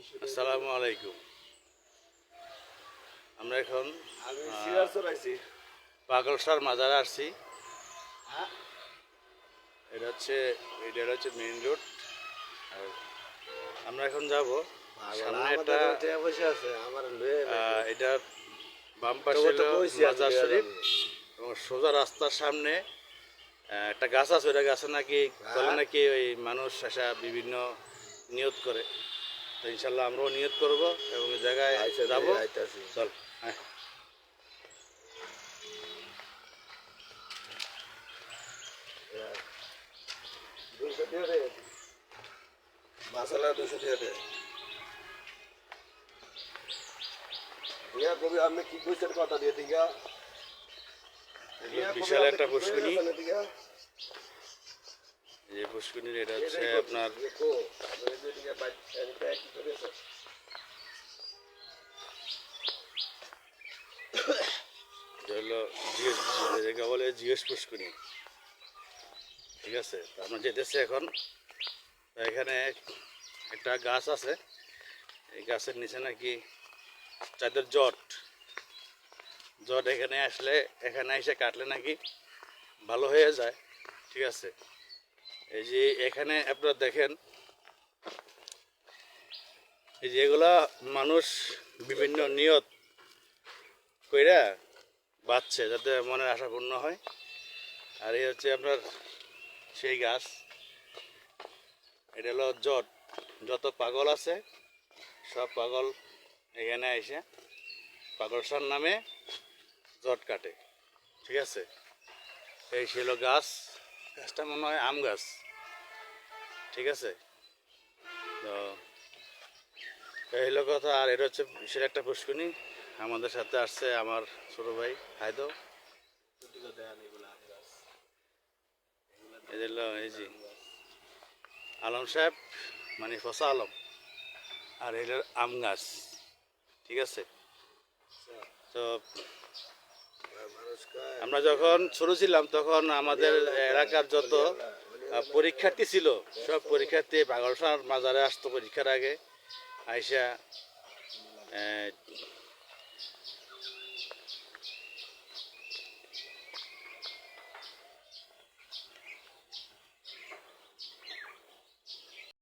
আসসালামু আলাইকুম। আমরা এখন পাগলসার মাজারে আসছি। এটা হচ্ছে এটা হচ্ছে মেইন রোড আর আমরা এখন যাব সামনে একটা এটা বাম পাশে মাজার শরীফ। এবং সোজা রাস্তার সামনে একটা গাছ আছে ওটা গাছে নাকি নাকি ওই মানুষ আসা বিভিন্ন নিয়ত করে। তো ইনশাল্লাহ আমরাও নিয়ত করব এবং জায়গায় যাব। চল হ্যাঁ মাসালা দুশো দিয়ে বিশাল একটা পুষ্করিণী এই যে পুষ্করিণীর এটা হচ্ছে আপনার হলো জিএস যেটাকে বলে জিএস পুষ্করিণী। ঠিক আছে আমরা যেতেছি এখন। এখানে একটা গাছ আছে। এই গাছের নিচে নাকি যাদের জট। জট এখানে আসলে এখানে এসে কাটলে নাকি ভালো হয়ে যায়। ঠিক আছে। এই যে এখানে আপনারা দেখেন, এই যে এগুলা মানুষ বিভিন্ন নিয়ত কইরা বাঁচছে যাতে মনের আশা পূর্ণ হয়। আর এই হচ্ছে আপনার সেই গাছ। এটা হলো জট। যত পাগল আছে, সব পাগল এখানে এসে পাগলসার নামে জট কাটে। ঠিক আছে? এই ছিল গাছ। গাছটা মনে হয় আম গাছ। ঠিক আছে? তো হলো কথা, আর এটা হচ্ছে বিশাল একটা পুষ্কনি আমাদের সাথে আসছে আমার ছোট ভাই হায়দো। এই এই আলম সাহেব মানে ফসা আলম। আর এটা আম গাছ। ঠিক আছে? তো আমরা যখন ছোট ছিলাম, তখন আমাদের এলাকার যত পরীক্ষার্থী ছিল, সব পরীক্ষার্থী পাগলসার মাজারে আসতো পরীক্ষার আগে। আইসা